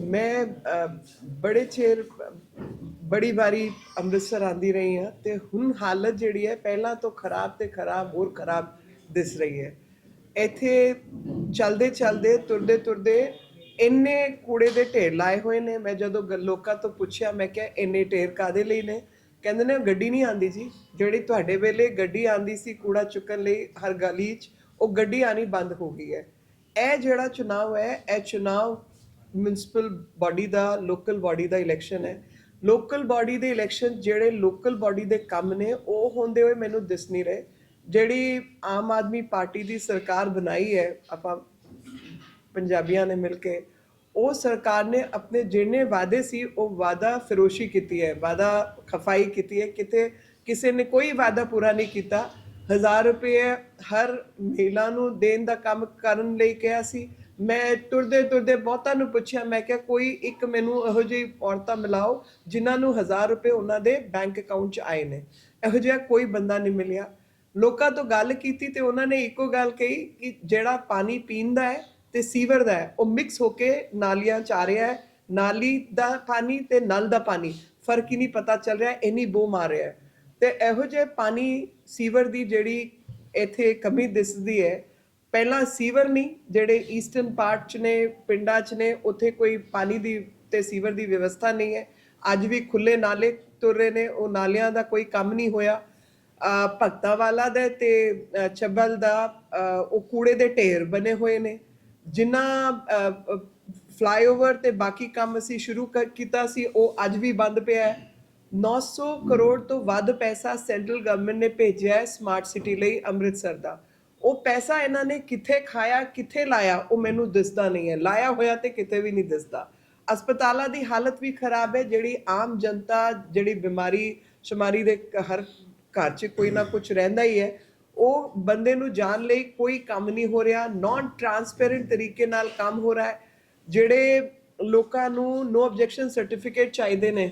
ਮੈਂ ਬੜੇ ਚਿਰ, ਬੜੀ ਵਾਰੀ ਅੰਮ੍ਰਿਤਸਰ ਆਂਦੀ ਰਹੀ ਹਾਂ ਤੇ ਹੁਣ ਹਾਲਤ ਜਿਹੜੀ ਹੈ ਪਹਿਲਾਂ ਤੋਂ ਖਰਾਬ ਤੇ ਖਰਾਬ, ਹੋਰ ਖਰਾਬ ਦਿਸ ਰਹੀ ਹੈ। ਇੱਥੇ ਚਲਦੇ ਚਲਦੇ, ਤੁਰਦੇ ਤੁਰਦੇ ਇੰਨੇ ਕੂੜੇ ਦੇ ਢੇਰ ਲਾਏ ਹੋਏ ਨੇ। ਮੈਂ ਜਦੋਂ ਗ- ਲੋਕਾਂ ਤੋਂ ਪੁੱਛਿਆ, ਮੈਂ ਕਿਹਾ, ਇੰਨੇ ਢੇਰ ਕਾਦੇ ਲਈ ਨੇ? ਕਹਿੰਦੇ ਨੇ, ਗੱਡੀ ਨਹੀਂ ਆਂਦੀ ਜੀ। ਜਿਹੜੀ ਤੁਹਾਡੇ ਵੇਲੇ ਗੱਡੀ ਆਂਦੀ ਸੀ ਕੂੜਾ ਚੁੱਕਣ ਲਈ ਹਰ ਗਲੀ 'ਚ, ਉਹ ਗੱਡੀ ਆਣੀ ਬੰਦ ਹੋ ਗਈ ਹੈ। ਇਹ ਜਿਹੜਾ ਚੁਣਾਵ ਹੈ, ਇਹ ਚੁਣਾਵ ਮਿਊਨਿਸਪਲ ਬਾਡੀ ਦਾ ਲੋਕਲ ਬਾਡੀ ਦਾ ਇਲੈਕਸ਼ਨ ਹੈ। ਲੋਕਲ ਬਾਡੀ ਦੇ ਇਲੈਕਸ਼ਨ ਜਿਹੜੇ ਲੋਕਲ ਬਾਡੀ ਦੇ ਕੰਮ ਨੇ, ਉਹ ਹੁੰਦੇ ਹੋਏ ਮੈਨੂੰ ਦਿਸ ਨਹੀਂ ਰਹੇ। ਜਿਹੜੀ ਆਮ ਆਦਮੀ ਪਾਰਟੀ ਦੀ ਸਰਕਾਰ ਬਣਾਈ ਹੈ, ਆਪਾਂ ਪੰਜਾਬੀਆਂ ਨੇ ਮਿਲ ਕੇ, ਉਹ ਸਰਕਾਰ ਨੇ ਆਪਣੇ ਜਿਹੜੇ ਵਾਅਦੇ ਸੀ, ਉਹ ਵਾਅਦਾ ਫਿਰੋਸ਼ੀ ਕੀਤੀ ਹੈ, ਵਾਅਦਾ ਖਫਾਈ ਕੀਤੀ ਹੈ। ਕਿਤੇ ਕਿਸੇ ਨੇ ਕੋਈ ਵਾਅਦਾ ਪੂਰਾ ਨਹੀਂ ਕੀਤਾ। ਹਜ਼ਾਰ ਰੁਪਏ ਹਰ ਮਹਿਲਾ ਨੂੰ ਦੇਣ ਦਾ ਕੰਮ ਕਰਨ ਲਈ ਕਿਹਾ ਸੀ। ਮੈਂ ਤੁਰਦੇ ਤੁਰਦੇ ਬਹੁਤਾਂ ਨੂੰ ਪੁੱਛਿਆ, ਮੈਂ ਕਿਹਾ ਕੋਈ ਇੱਕ ਮੈਨੂੰ ਇਹੋ ਜਿਹੀ ਔਰਤਾਂ ਮਿਲਾਓ ਜਿਨ੍ਹਾਂ ਨੂੰ ਹਜ਼ਾਰ ਰੁਪਏ ਉਹਨਾਂ ਦੇ ਬੈਂਕ ਅਕਾਊਂਟ 'ਚ ਆਏ ਨੇ। ਇਹੋ ਜਿਹਾ ਕੋਈ ਬੰਦਾ ਨਹੀਂ ਮਿਲਿਆ। ਲੋਕਾਂ ਤੋਂ ਗੱਲ ਕੀਤੀ ਤੇ ਉਹਨਾਂ ਨੇ ਇੱਕੋ ਗੱਲ ਕਹੀ ਕਿ ਜਿਹੜਾ ਪਾਣੀ ਪੀਣ ਦਾ ਹੈ ਤੇ ਸੀਵਰ ਦਾ ਹੈ, ਉਹ ਮਿਕਸ ਹੋ ਕੇ ਨਾਲੀਆਂ ਚ ਆ ਰਿਹਾ ਹੈ। ਨਾਲੀ ਦਾ ਪਾਣੀ ਤੇ ਨਲ ਦਾ ਪਾਣੀ, ਫ਼ਰਕ ਹੀ ਨਹੀਂ ਪਤਾ ਚੱਲ ਰਿਹਾ, ਇੰਨੀ ਬੋ ਮਾਰ ਰਿਹਾ ਹੈ। ਤੇ ਇਹੋ ਜਿਹੇ ਪਾਣੀ ਸੀਵਰ ਦੀ ਜਿਹੜੀ ਇੱਥੇ ਕਮੀ ਦਿਸਦੀ ਹੈ ਪਹਿਲਾਂ ਸੀਵਰ ਨਹੀਂ ਜਿਹੜੇ ਈਸਟਰਨ ਪਾਰਟ ਚ ਨੇ ਪਿੰਡਾਂ ਚ ਨੇ ਉੱਥੇ ਕੋਈ ਪਾਣੀ ਦੀ ਤੇ ਸੀਵਰ ਦੀ ਵਿਵਸਥਾ ਨਹੀਂ ਹੈ। ਅੱਜ ਵੀ ਖੁੱਲੇ ਨਾਲੇ ਤੁਰ ਰਹੇ ਨੇ ਉਹ ਨਾਲਿਆਂ ਦਾ ਕੋਈ ਕੰਮ ਨਹੀਂ ਹੋਇਆ। ਅ, ਭਗਤਾ ਵਾਲਾ ਦਾ ਤੇ ਚੱਬਲ ਦਾ ਉਹ ਕੂੜੇ ਦੇ ਢੇਰ ਬਣੇ ਹੋਏ ਨੇ। ਜਿਨ੍ਹਾਂ ਫਲਾਈਓਵਰ ਤੇ ਬਾਕੀ ਕੰਮ ਅਸੀਂ ਸ਼ੁਰੂ ਕ- ਕੀਤਾ ਸੀ ਉਹ ਅੱਜ ਵੀ ਬੰਦ ਪਿਆ ਹੈ। 900 ਕਰੋੜ ਤੋਂ ਵੱਧ ਪੈਸਾ ਸੈਂਟਰਲ ਗਵਰਨਮੈਂਟ ਨੇ ਭੇਜਿਆ ਹੈ ਸਮਾਰਟ ਸਿਟੀ ਲਈ ਅੰਮ੍ਰਿਤਸਰ ਦਾ। ਉਹ ਪੈਸਾ ਇਹਨਾਂ ਨੇ ਕਿੱਥੇ ਖਾਇਆ, ਕਿੱਥੇ ਲਾਇਆ, ਉਹ ਮੈਨੂੰ ਦਿਸਦਾ ਨਹੀਂ ਹੈ। ਲਾਇਆ ਹੋਇਆ ਤੇ ਕਿਤੇ ਵੀ ਨਹੀਂ ਦਿਸਦਾ। ਹਸਪਤਾਲਾਂ ਦੀ ਹਾਲਤ ਵੀ ਖਰਾਬ ਹੈ, ਜਿਹੜੀ ਆਮ ਜਨਤਾ, ਜਿਹੜੀ ਬਿਮਾਰੀ ਸ਼ੁਮਾਰੀ ਦੇ ਹਰ ਘਰ 'ਚ ਕੋਈ ਨਾ ਕੁਝ ਰਹਿੰਦਾ ਹੀ ਹੈ, ਉਹ ਬੰਦੇ ਨੂੰ ਜਾਣ ਲਈ ਕੋਈ ਕੰਮ ਨਹੀਂ ਹੋ ਰਿਹਾ ਨਾਨ ਟਰਾਂਸਪੇਰੈਂਟ ਤਰੀਕੇ ਨਾਲ ਕੰਮ ਹੋ ਰਿਹਾ ਹੈ, ਜਿਹੜੇ ਲੋਕਾਂ ਨੂੰ ਨੋ ਆਬਜੈਕਸ਼ਨ ਸਰਟੀਫਿਕੇਟ ਚਾਹੀਦੇ ਨੇ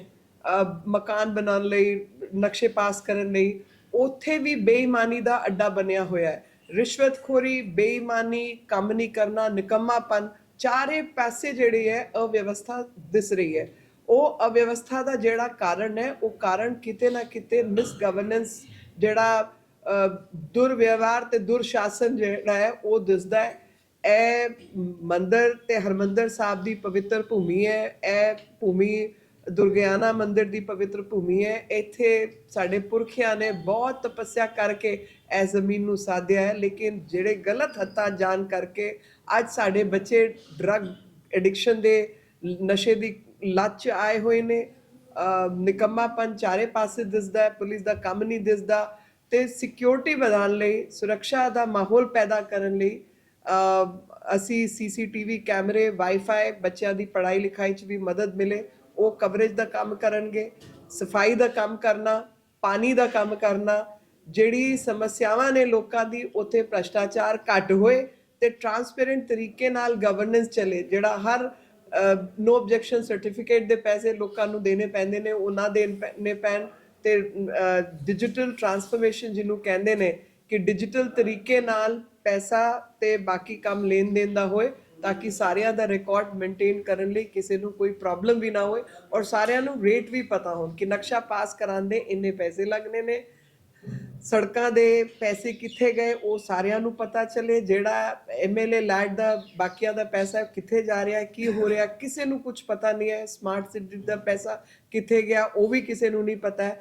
ਮਕਾਨ ਬਣਾਉਣ ਲਈ, ਨਕਸ਼ੇ ਪਾਸ ਕਰਨ ਲਈ, ਉੱਥੇ ਵੀ ਬੇਈਮਾਨੀ ਦਾ ਅੱਡਾ ਬਣਿਆ ਹੋਇਆ ਹੈ। ਰਿਸ਼ਵਤਖੋਰੀ ਬੇਈਮਾਨੀ ਕੰਮ ਨਹੀਂ ਕਰਨਾ ਨਿਕੰਮਾਪਨ ਚਾਰੇ ਪਾਸੇ ਜਿਹੜੇ ਹੈ ਅਵਿਵਸਥਾ ਦਿਸ ਰਹੀ ਹੈ। ਉਹ ਅਵਿਵਸਥਾ ਦਾ ਜਿਹੜਾ ਕਾਰਨ ਹੈ ਉਹ ਕਾਰਨ ਕਿਤੇ ਨਾ ਕਿਤੇ ਮਿਸ ਗਵਰਨੈਂਸ ਜਿਹੜਾ ਅਹ, ਦੁਰਵਿਵਹਾਰ ਤੇ ਦੁਰਸ਼ਾਸਨ ਜਿਹੜਾ ਹੈ ਉਹ ਦਿਸਦਾ ਹੈ। ਇਹ ਮੰਦਰ ਤੇ ਹਰਮੰਦਰ ਸਾਹਿਬ ਦੀ ਪਵਿੱਤਰ ਭੂਮੀ ਹੈ ਇਹ ਭੂਮੀ ਦੁਰਗਿਆਨਾ ਮੰਦਿਰ ਦੀ ਪਵਿੱਤਰ ਭੂਮੀ ਹੈ। ਇੱਥੇ ਸਾਡੇ ਪੁਰਖਿਆਂ ਨੇ ਬਹੁਤ ਤਪੱਸਿਆ ਕਰਕੇ ਇਹ ਜ਼ਮੀਨ ਨੂੰ ਸਾਧਿਆ ਹੈ। ਲੇਕਿਨ ਜਿਹੜੇ ਗਲਤ ਹੱਥਾਂ ਜਾਣ ਕਰਕੇ ਅੱਜ ਸਾਡੇ ਬੱਚੇ ਡਰੱਗ ਐਡਿਕਸ਼ਨ ਦੇ ਨਸ਼ੇ ਦੀ ਲੱਤ 'ਚ ਆਏ ਹੋਏ ਨੇ। ਨਿਕੰਮਾਪਨ ਚਾਰੇ ਪਾਸੇ ਦਿਸਦਾ ਹੈ। ਪੁਲਿਸ ਦਾ ਕੰਮ ਨਹੀਂ ਦਿਸਦਾ ਤੇ ਸਿਕਿਉਰਿਟੀ ਵਧਾਉਣ ਲਈ, ਸੁਰੱਖਿਆ ਦਾ ਮਾਹੌਲ ਪੈਦਾ ਕਰਨ ਲਈ, ਅਹ ਅਸੀਂ ਸੀਸੀਟੀਵੀ ਕੈਮਰੇ ਵਾਈਫਾਈ ਬੱਚਿਆਂ ਦੀ ਪੜ੍ਹਾਈ ਲਿਖਾਈ 'ਚ ਵੀ ਮਦਦ ਮਿਲੇ। ਉਹ ਕਵਰੇਜ ਦਾ ਕੰਮ ਕਰਨਗੇ, ਸਫ਼ਾਈ ਦਾ ਕੰਮ ਕਰਨਾ, ਪਾਣੀ ਦਾ ਕੰਮ ਕਰਨਾ, ਜਿਹੜੀ ਸਮੱਸਿਆਵਾਂ ਨੇ ਲੋਕਾਂ ਦੀ, ਉੱਥੇ ਭ੍ਰਸ਼ਟਾਚਾਰ ਘੱਟ ਹੋਏ ਤੇ ਟਰਾਂਸਪੇਰੈਂਟ ਤਰੀਕੇ ਨਾਲ ਗਵਰਨੈਂਸ ਚੱਲੇ, ਜਿਹੜਾ ਹਰ ਨੋ ਆਬਜੈਕਸ਼ਨ ਸਰਟੀਫਿਕੇਟ ਦੇ ਪੈਸੇ ਲੋਕਾਂ ਨੂੰ ਦੇਣੇ ਪੈਂਦੇ ਨੇ ਉਹ ਨਾ ਦੇਣ ਪੈਣ ਤੇ ਡਿਜੀਟਲ ਟਰਾਂਸਫਰਮੇਸ਼ਨ ਜਿਹਨੂੰ ਕਹਿੰਦੇ ਨੇ ਕਿ ਡਿਜੀਟਲ ਤਰੀਕੇ ਨਾਲ ਪੈਸਾ ਤੇ ਬਾਕੀ ਕੰਮ ਲੈਣ ਦੇਣ ਦਾ ਹੋਏ ਤਾਂ ਕਿ ਸਾਰਿਆਂ ਦਾ ਰਿਕਾਰਡ ਮੇਨਟੇਨ ਕਰਨ ਲਈ ਕਿਸੇ ਨੂੰ ਕੋਈ ਪ੍ਰੋਬਲਮ ਵੀ ਨਾ ਹੋਵੇ ਔਰ ਸਾਰਿਆਂ ਨੂੰ ਰੇਟ ਵੀ ਪਤਾ ਹੋਣ ਕਿ ਨਕਸ਼ਾ ਪਾਸ ਕਰਾਉਣ ਦੇ ਇੰਨੇ ਪੈਸੇ ਲੱਗਣੇ ਨੇ, ਸੜਕਾਂ ਦੇ ਪੈਸੇ ਕਿੱਥੇ ਗਏ, ਉਹ ਸਾਰਿਆਂ ਨੂੰ ਪਤਾ ਚੱਲੇ, ਜਿਹੜਾ ਐਮਐਲਏ ਲੈਡ ਦਾ ਬਾਕੀਆਂ ਦਾ ਪੈਸਾ ਕਿੱਥੇ ਜਾ ਰਿਹਾ ਕੀ ਹੋ ਰਿਹਾ ਕਿਸੇ ਨੂੰ ਕੁਝ ਪਤਾ ਨਹੀਂ ਹੈ ਸਮਾਰਟ ਸਿਟੀ ਦਾ ਪੈਸਾ ਕਿੱਥੇ ਗਿਆ, ਉਹ ਵੀ ਕਿਸੇ ਨੂੰ ਨਹੀਂ ਪਤਾ ਹੈ।